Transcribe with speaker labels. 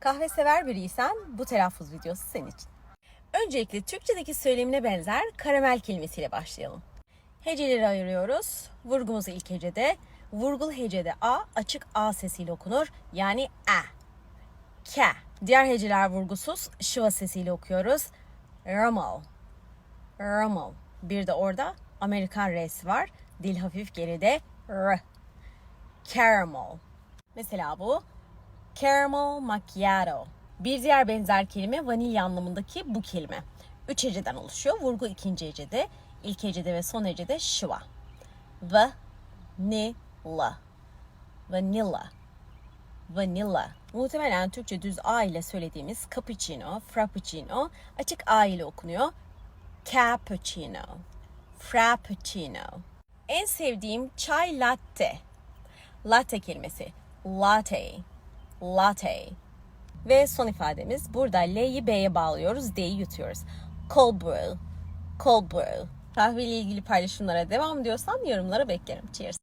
Speaker 1: Kahve sever biriysen bu telaffuz videosu senin için. Öncelikle Türkçedeki söylemine benzer karamel kelimesiyle başlayalım. Heceleri ayırıyoruz. Vurgumuzu ilk hecede. Vurgul hecede A açık A sesiyle okunur. Yani A. K. Diğer heceler vurgusuz şıva sesiyle okuyoruz. Rummel. Rummel. Bir de orada Amerikan R'si var. Dil hafif geride. R. Caramel. Mesela bu caramel macchiato. Bir diğer benzer kelime vanilya anlamındaki bu kelime. Üç heceden oluşuyor. Vurgu ikinci hecede, ilk hecede ve son hecede şıva. Vanilla. Vanilla. Vanilla. Muhtemelen Türkçe düz A ile söylediğimiz cappuccino, frappuccino açık A ile okunuyor. Cappuccino. Frappuccino. En sevdiğim çay latte. Latte kelimesi. Latte. Latte. Ve son ifademiz burada L'yi B'ye bağlıyoruz, D'yi yutuyoruz. Cold brew. Cold brew. Kahve ile ilgili paylaşımlara devam ediyorsan yorumlara beklerim. Cheers.